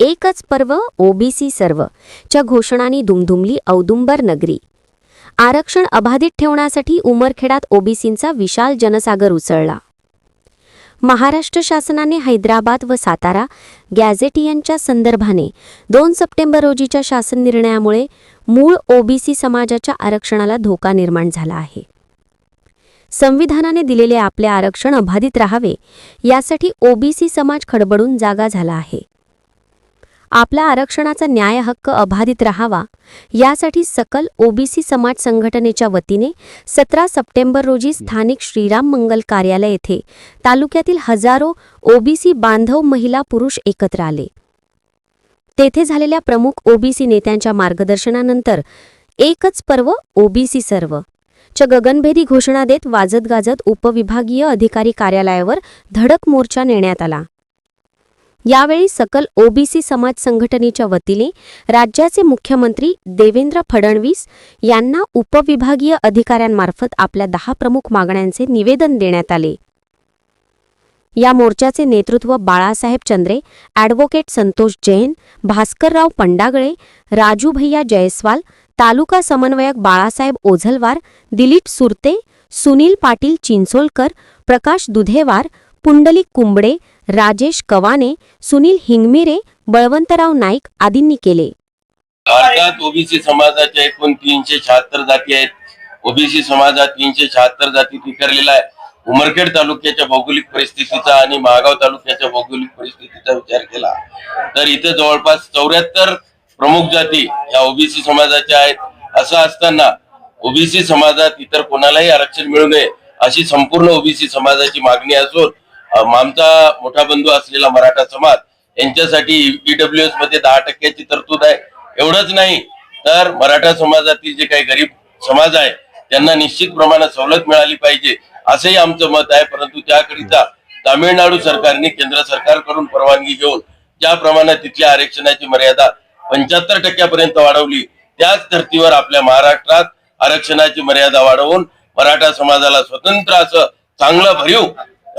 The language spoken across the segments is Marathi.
एकच पर्व ओबीसी सर्व. च्या घोषणांनी दुमधुमली औदुंबर नगरी. आरक्षण अबाधित ठेवण्यासाठी उमरखेडात ओबीसींचा विशाल जनसागर उसळला. महाराष्ट्र शासनाने हैदराबाद व सातारा गॅझेटियनच्या संदर्भाने दोन सप्टेंबर रोजीच्या शासन निर्णयामुळे मूळ ओबीसी समाजाच्या आरक्षणाला धोका निर्माण झाला आहे. संविधानाने दिलेले आपले आरक्षण अबाधित राहावे यासाठी ओबीसी समाज खडबडून जागा झाला आहे. आपला आरक्षणाचा न्याय हक्क अबाधित राहावा यासाठी सकल ओबीसी समाज संघटनेच्या वतीने सतरा सप्टेंबर रोजी स्थानिक श्रीराम मंगल कार्यालय येथे तालुक्यातील हजारो ओबीसी बांधव महिला पुरुष एकत्र आले. तेथे झालेल्या प्रमुख ओबीसी नेत्यांच्या मार्गदर्शनानंतर एकच पर्व ओबीसी सर्व. च्या गगनभेदी घोषणा देत वाजत गाजत उपविभागीय अधिकारी कार्यालयावर धडक मोर्चा नेण्यात आला. यावेळी सकल ओबीसी समाज संघटनेच्या वतीने राज्याचे मुख्यमंत्री देवेंद्र फडणवीस यांना उपविभागीय अधिकाऱ्यांमार्फत आपल्या दहा प्रमुख मागण्यांचे निवेदन देण्यात आले. या मोर्चाचे नेतृत्व बाळासाहेब चंद्रे ॲडव्होकेट संतोष जैन भास्करराव पंडागळे राजू भैया जयस्वाल तालुका समन्वयक बाळासाहेब ओझलवार दिलीप सुरते सुनील पाटील चिंचोलकर प्रकाश दुधेवार पुंडलिक कुंबडे राजेश कवाने सुनील हिंगमिरे बळवंतराव नाईक आदींनी केले. भारतात ओबीसी समाजाच्या एकूण तीनशे शहात्तर जाती आहेत. ओबीसी समाजात तीनशे शहात्तर जाती विखरलेला आहे उमरखेड तालुक्याच्या भौगोलिक परिस्थितीचा आणि महागाव तालुक्याच्या भौगोलिक परिस्थितीचा विचार केला तर इथे जवळपास चौऱ्याहत्तर प्रमुख जाती या ओबीसी समाजाच्या आहेत. असं असताना ओबीसी समाजात इतर कोणालाही आरक्षण मिळू नये अशी संपूर्ण ओबीसी समाजाची मागणी असून आमचा मोठा बंधू असलेला मराठा समाज यांच्यासाठी ईडब्ल्यू एसमध्ये दहा टक्क्याची तरतूद आहे. एवढंच नाही तर मराठा समाजातील जे काही गरीब समाज आहे त्यांना निश्चित प्रमाणात सवलत मिळाली पाहिजे असंही आमचं मत आहे. परंतु त्याकरिता तामिळनाडू सरकारने केंद्र सरकारकडून परवानगी घेऊन ज्या प्रमाणात तिथल्या आरक्षणाची मर्यादा पंच्याहत्तर टक्क्यापर्यंत वाढवली त्याच धर्तीवर आपल्या महाराष्ट्रात आरक्षणाची मर्यादा वाढवून मराठा समाजाला स्वतंत्र असं चांगलं भरीव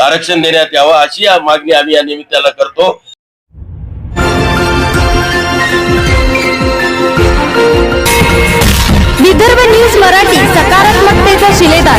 आरक्षण देण्यात यावं अशी मागणी आम्ही या निमित्ताला करतो. विदर्भ न्यूज मराठी सकारात्मकतेचा शिलेदार.